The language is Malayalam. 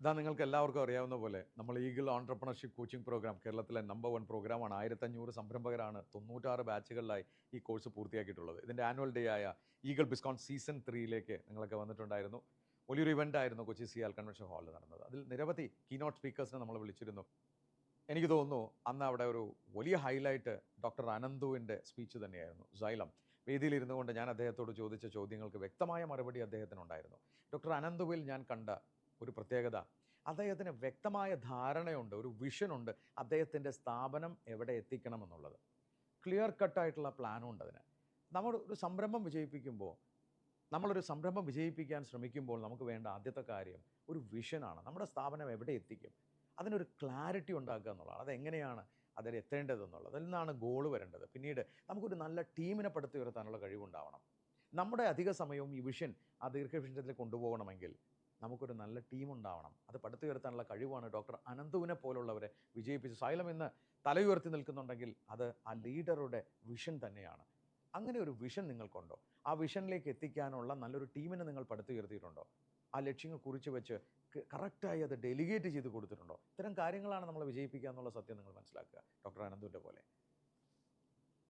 ഇതാ നിങ്ങൾക്ക് എല്ലാവർക്കും അറിയാവുന്ന പോലെ നമ്മൾ ഈഗിൾ ഓൺടർപ്രണർഷിപ്പ് കോച്ചിങ് പ്രോഗ്രാം കേരളത്തിലെ നമ്പർ വൺ പ്രോഗ്രാമാണ് ആയിരത്തഞ്ഞൂറ് സംരംഭകരാണ് തൊണ്ണൂറ്റാറ് ബാച്ചുകളിലായി ഈ കോഴ്സ് പൂർത്തിയാക്കിയിട്ടുള്ളത്. ഇതിന്റെ ആനുവൽ ഡേ ആയ ഈഗിൾ ബിസ്കോൺ സീസൺ ത്രീയിലേക്ക് നിങ്ങളൊക്കെ വന്നിട്ടുണ്ടായിരുന്നു. വലിയൊരു ഇവന്റ് ആയിരുന്നു കൊച്ചി സിയാൽ കൺവെൻഷൻ ഹാളിൽ നടന്നത്. അതിൽ നിരവധി കീനോട്ട് സ്പീക്കേഴ്സിനെ നമ്മൾ വിളിച്ചിരുന്നു. എനിക്ക് തോന്നുന്നു അന്ന് അവിടെ ഒരു വലിയ ഹൈലൈറ്റ് ഡോക്ടർ അനന്തുവിന്റെ സ്പീച്ച് തന്നെയായിരുന്നു. സൈലം. വേദിയിലിരുന്നുകൊണ്ട് ഞാൻ അദ്ദേഹത്തോട് ചോദിച്ച ചോദ്യങ്ങൾക്ക് വ്യക്തമായ മറുപടി അദ്ദേഹത്തിനുണ്ടായിരുന്നു. ഡോക്ടർ അനന്തുവിൽ ഞാൻ കണ്ട ഒരു പ്രത്യേകത. അദ്ദേഹത്തിന് വ്യക്തമായ ധാരണയുണ്ട് ഒരു വിഷനുണ്ട് അദ്ദേഹത്തിന്റെ സ്ഥാപനം എവിടെ എത്തിക്കണമെന്നുള്ളത്. ക്ലിയർ കട്ടായിട്ടുള്ള പ്ലാനും ഉണ്ട് അതിന്. നമ്മൾ ഒരു സംരംഭം വിജയിപ്പിക്കുമ്പോൾ നമ്മളൊരു സംരംഭം വിജയിപ്പിക്കാൻ ശ്രമിക്കുമ്പോൾ നമുക്ക് വേണ്ട ആദ്യത്തെ കാര്യം ഒരു വിഷനാണ്. നമ്മുടെ സ്ഥാപനം എവിടെ എത്തിക്കും? അതിനൊരു ക്ലാരിറ്റി ഉണ്ടാക്കുക എന്നുള്ളതാണ്. അതെങ്ങനെയാണ് അതിൽ എത്തേണ്ടതെന്നുള്ളത് അതിൽ നിന്നാണ് ഗോൾ വരേണ്ടത്. പിന്നീട് നമുക്കൊരു നല്ല ടീമിനെ പടുത്തുയർത്താനുള്ള കഴിവുണ്ടാവണം. നമ്മുടെ അധിക സമയവും ഈ വിഷൻ ആ ദീർഘവിഷയത്തിൽ കൊണ്ടുപോകണമെങ്കിൽ നമുക്കൊരു നല്ല ടീം ഉണ്ടാവണം അത് പടുത്തുയർത്താനുള്ള കഴിവാണ് ഡോക്ടർ അനന്തുവിനെ പോലുള്ളവരെ വിജയിപ്പിച്ച് സൈലം ഇന്ന് തലയുയർത്തി നിൽക്കുന്നുണ്ടെങ്കിൽ അത് ആ ലീഡറുടെ വിഷൻ തന്നെയാണ്. അങ്ങനെ ഒരു വിഷൻ നിങ്ങൾക്കുണ്ടോ? ആ വിഷനിലേക്ക് എത്തിക്കാനുള്ള നല്ലൊരു ടീമിനെ നിങ്ങൾ പടുത്തുയർത്തിയിട്ടുണ്ടോ ആ ലക്ഷ്യങ്ങൾ കുറിച്ച് വെച്ച് കറക്റ്റായി അത് ഡെലിഗേറ്റ് ചെയ്ത് കൊടുത്തിട്ടുണ്ടോ? ഇത്തരം കാര്യങ്ങളാണ് നമ്മൾ വിജയിപ്പിക്കുക എന്നുള്ള സത്യം നിങ്ങൾ മനസ്സിലാക്കുക ഡോക്ടർ അനന്തുവിന്റെ പോലെ.